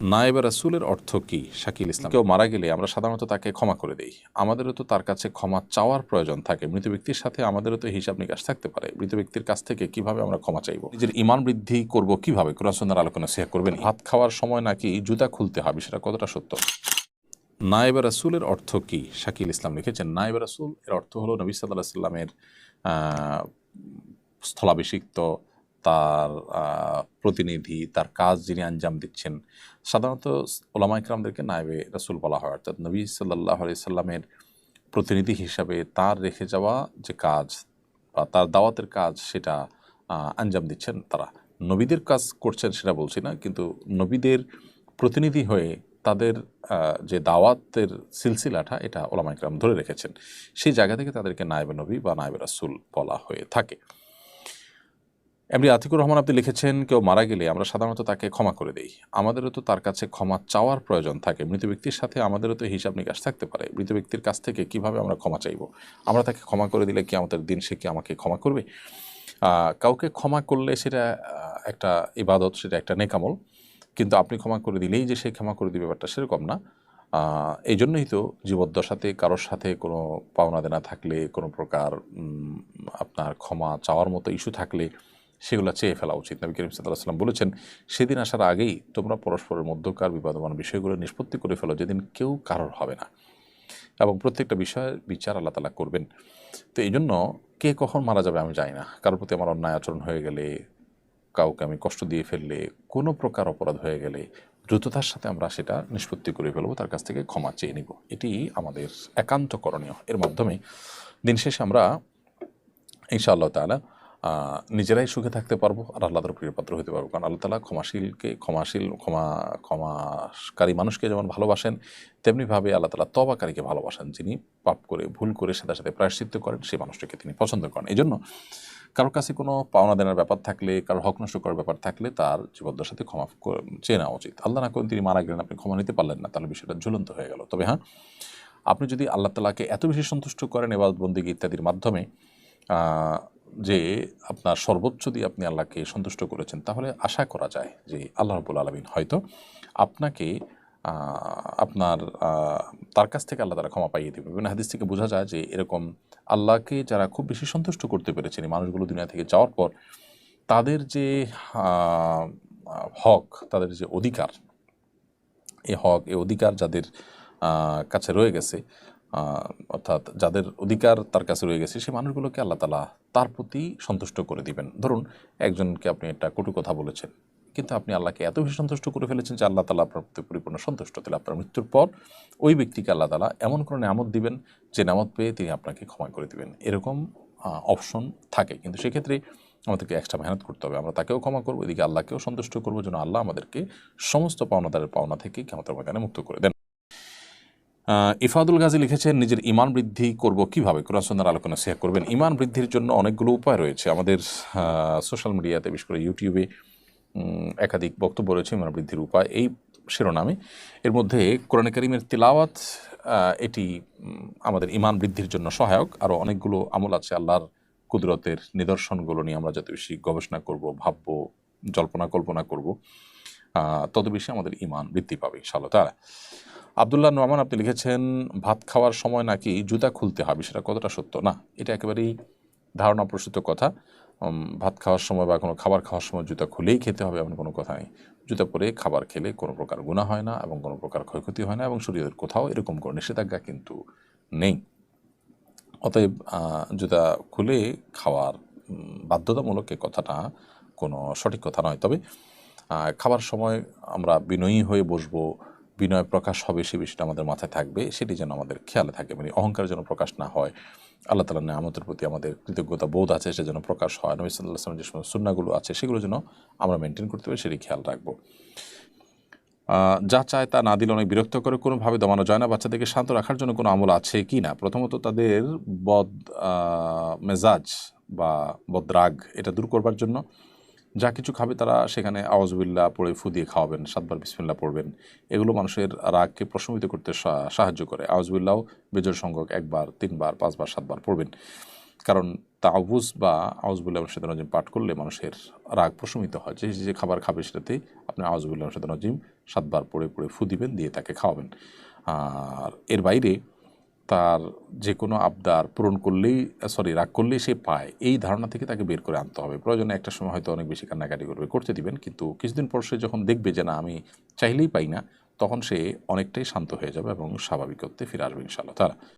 নায়েবে রাসুলের অর্থ কি? শাকিল ইসলাম, কেউ মারা গেলে আমরা সাধারণত তাকে ক্ষমা করে দিই। আমাদেরও তো তার কাছে ক্ষমা চাওয়ার প্রয়োজন থাকে। মৃত ব্যক্তির সাথে আমাদেরও তো হিসাব নিকাশ থাকতে পারে। মৃত ব্যক্তির কাছ থেকে কীভাবে আমরা ক্ষমা চাইব? নিজের ইমান বৃদ্ধি করব কীভাবে? কুরাসন্দার আলোচনা শেয়ার করবেন ভাত খাওয়ার সময় নাকি জুতা খুলতে হবে, সেটা কতটা সত্য? নায়েবে রাসুলের অর্থ কি? শাকিল ইসলাম লিখেছেন, নায়েবে রাসুল এর অর্থ হলো নবী সাল্লাহ সাল্লামের স্থলাভিষিক্ত তার প্রতিনিধি, তার কাজ যিনি আঞ্জাম দিচ্ছেন, সাধারণত ওলামা ইকরামদেরকে নায়েবে রাসুল বলা হয়। অর্থাৎ নবী সাল্লাহ সাল্লামের প্রতিনিধি হিসাবে তার রেখে যাওয়া যে কাজ বা তার দাওয়াতের কাজ, সেটা আঞ্জাম দিচ্ছেন তারা। নবীদের কাজ করছেন সেটা বলছি না, কিন্তু নবীদের প্রতিনিধি হয়ে তাদের যে দাওয়াতের সিলসিলাটা, এটা ওলামা ইকরাম ধরে রেখেছেন। সেই জায়গা থেকে তাদেরকে নায়েবে নবী বা নায়েবে রাসুল বলা হয়ে থাকে। এমনি আতিকুর রহমান আপনি লিখেছেন, কেউ মারা গেলে আমরা সাধারণত তাকে ক্ষমা করে দিই। আমাদেরও তো তার কাছে ক্ষমা চাওয়ার প্রয়োজন থাকে। মৃত ব্যক্তির সাথে আমাদেরও তো হিসাব নিকাশ থাকতে পারে। মৃত ব্যক্তির কাছ থেকে কীভাবে আমরা ক্ষমা চাইব? আমরা তাকে ক্ষমা করে দিলে কি আমাদের দিন সে কি আমাকে ক্ষমা করবে? কাউকে ক্ষমা করলে সেটা একটা ইবাদত, সেটা একটা নেকামল। কিন্তু আপনি ক্ষমা করে দিলেই যে সে ক্ষমা করে দিবে ব্যাপারটা সেরকম না। এই জন্যই তো জীবদ্দশাতে কারোর সাথে কোনো পাওনা দেনা থাকলে, কোনো প্রকার আপনার ক্ষমা চাওয়ার মতো ইস্যু থাকলে সেগুলো চেয়ে ফেলা উচিত। নবী করিম সাল্লাহ সাল্লাম বলেছেন সেদিন আসার আগেই তোমরা পরস্পরের মধ্যকার বিবাদমান বিষয়গুলো নিষ্পত্তি করে ফেলো যেদিন কেউ কারোর হবে না। এবং প্রত্যেকটা বিষয়ের বিচার আল্লাহ তালা করবেন। তো এই জন্য কে কখন মারা যাবে আমি জানি না। কারোর প্রতি আমার অন্যায় আচরণ হয়ে গেলে কাউকে আমি কষ্ট দিয়ে ফেললে কোনো প্রকার অপরাধ হয়ে গেলে দ্রুততার সাথে আমরা সেটা নিষ্পত্তি করে ফেলব তার কাছ থেকে ক্ষমা চেয়ে নিব। এটি আমাদের একান্ত করণীয়। এর মাধ্যমে দিন শেষে আমরা ইনশাআল্লাহ আহ, নিজেরাই সুখে থাকতে পারব আর আল্লাহর প্রিয় পাত্র হতে পারব। কারণ আল্লাহ তালা ক্ষমাশীলকে, ক্ষমাশীল, ক্ষমা ক্ষমাকারী মানুষকে যেমন ভালোবাসেন, তেমনিভাবে আল্লাহ তালা তবাকারীকে ভালোবাসেন। যিনি পাপ করে, ভুল করে সাথে সাথে প্রায়শ্চিত্ত করেন, সেই মানুষটাকে তিনি পছন্দ করেন। এই জন্য কারোর কাছে কোনো পাওনা দেনার ব্যাপার থাকলে, কারোর হক নষ্ট করার ব্যাপার থাকলে তার জীবদ্দশাতে ক্ষমা ক- চেয়ে নেওয়া উচিত। আল্লাহ না করেন তিনি মারা গেলেন, আপনি ক্ষমা নিতে পারলেন না, তাহলে বিষয়টা ঝুলন্ত হয়ে গেল। তবে হ্যাঁ আপনি যদি আল্লাহ তালাকে এত বেশি সন্তুষ্ট করেন এবার বন্দিগি ইত্যাদির মাধ্যমে যে আপনার সর্বোচ্চ দিয়ে আপনি আল্লাহকে সন্তুষ্ট করেছেন, তাহলে আশা করা যায় যে আল্লাহ রবুল আলমিন হয়তো আপনাকে আপনার তার কাছ থেকে আল্লাহ তারা ক্ষমা পাইয়ে দেবে। বিভিন্ন হাদিস থেকে বোঝা যায় যে এরকম আল্লাহকে যারা খুব বেশি সন্তুষ্ট করতে পেরেছেন এই মানুষগুলো দুনিয়া থেকে যাওয়ার পর, তাদের যে হক, তাদের যে অধিকার এই হক, এ অধিকার যাদের কাছে রয়ে গেছে অর্থাৎ যাদের অধিকার তার কাছে রয়ে গেছে, সেই মানুষগুলোকে আল্লাহ তালা তার প্রতি সন্তুষ্ট করে দিবেন। ধরুন, একজনকে আপনি একটা কটু কথা বলেছেন, কিন্তু আপনি আল্লাহকে এত বেশি সন্তুষ্ট করে ফেলেছেন যে আল্লাহ তালা আপনার প্রতি পরিপূর্ণ সন্তুষ্ট। তাহলে আপনার মৃত্যুর পর ওই ব্যক্তিকে আল্লাহ তালা এমন কোনো নামত দিবেন যে নামত পেয়ে তিনি আপনাকে ক্ষমা করে দিবেন। এরকম অপশন থাকে। কিন্তু সেক্ষেত্রে আমাদেরকে এক্সট্রা মেহনত করতে হবে। আমরা তাকেও ক্ষমা করব, এদিকে আল্লাহকেও সন্তুষ্ট করব, যেন আল্লাহ আমাদেরকে সমস্ত পাওনাদারের পাওনা থেকে ক্ষমতার ময়দানে মুক্ত করে দেন। ইফাদুল গাজী লিখেছেন, নিজের ইমান বৃদ্ধি করব কীভাবে? কুরাসন্দার আলোচনা শেয়ার করবেন। ইমান বৃদ্ধির জন্য অনেকগুলো উপায় রয়েছে। আমাদের সোশ্যাল মিডিয়াতে বিশেষ করে ইউটিউবে একাধিক বক্তব্য রয়েছে ইমান বৃদ্ধির উপায়। এই শিরোনামে এর মধ্যে কোরআন করিমের তিলাওয়াত এটি আমাদের ইমান বৃদ্ধির জন্য সহায়ক। আরও অনেকগুলো আমল আছে আল্লাহর কুদরতের নিদর্শনগুলো নিয়ে আমরা যত বেশি গবেষণা করব, ভাবব, জল্পনা কল্পনা করব তত বেশি আমাদের ইমান বৃদ্ধি পাবে, ইনশাআল্লাহ তাআলা। আবদুল্লাহ নোমান আপনি লিখেছেন, ভাত খাওয়ার সময় নাকি জুতা খুলতে হবে? সেটা কতটা সত্য? না, এটা একেবারেই ধারণা প্রসূত কথা। ভাত খাওয়ার সময় বা কোনো খাবার খাওয়ার সময় জুতা খুলেই খেতে হবে এমন কোনো কথা নেই। জুতা পরে খাবার খেলে কোনো প্রকার গুণা হয় না এবং কোনো প্রকার ক্ষয়ক্ষতি হয় না এবং শরীরের কোথাও এরকম কোনো নিষেধাজ্ঞা কিন্তু নেই। অতএব জুতা খুলে খাওয়ার বাধ্যতামূলক কথাটা কোনো সঠিক কথা নয়। তবে খাবার সময় আমরা বিনয়ী হয়ে বসবো বিনয় প্রকাশ হবে সে বিষয়টা আমাদের মাথায় থাকবে, সেটি যেন আমাদের খেয়ালে থাকে মানে অহংকার যেন প্রকাশ না হয়। আল্লাহ তালার নামতের প্রতি আমাদের কৃতজ্ঞতা বোধ আছে, সে যেন প্রকাশ হয়। নবী সাল্লাহ যে সমস্ত সুন্নাগুলো আছে, সেগুলো যেন আমরা মেনটেন করতে পারি, সেটি খেয়াল রাখব। যা চায় তা না দিলে অনেক বিরক্ত করে, কোনোভাবে দমানো যায় না, বাচ্চাদেরকে শান্ত রাখার জন্য কোনো আমল আছে কি না? প্রথমত তাদের বদ মেজাজ বা বদরাগ, এটা দূর করবার জন্য। যা কিছু খাবে তারা সেখানে আওয়াজবিল্লা পড়ে ফু দিয়ে খাওয়াবেন, সাতবার বিসমিল্লা পড়বেন। এগুলো মানুষের রাগকে প্রশমিত করতে সাহায্য করে। আওয়াজবিল্লাও বেজোর সংখ্যক একবার, তিনবার, পাঁচবার, সাতবার পড়বেন। কারণ তাওবুজ বা আউজবুল্লাহ রশিদ নজিম পাঠ করলে মানুষের রাগ প্রশমিত হয়। যে যে খাবার খাবে সেটাতে আপনি আউজবুল্লাহ রশিদ নজিম সাতবার পড়ে পড়ে ফু দিবেন, দিয়ে তাকে খাওয়াবেন। আর এর বাইরে তার যে কোনো আবদার পূরণ করলেই সরি রাগ করলেই সে পায়। এই ধারণা থেকে তাকে বের করে আনতে হবে। প্রয়োজনে একটা সময় হয়তো অনেক বেশি কান্নাকাটি করবে, করতে দিবেন। কিন্তু কিছুদিন পর সে যখন দেখবে যে না, আমি চাইলেই পাই না, তখন সে অনেকটাই শান্ত হয়ে যাবে এবং স্বাভাবিকত্বে ফিরে আসবে ইনশাআল্লাহ তারা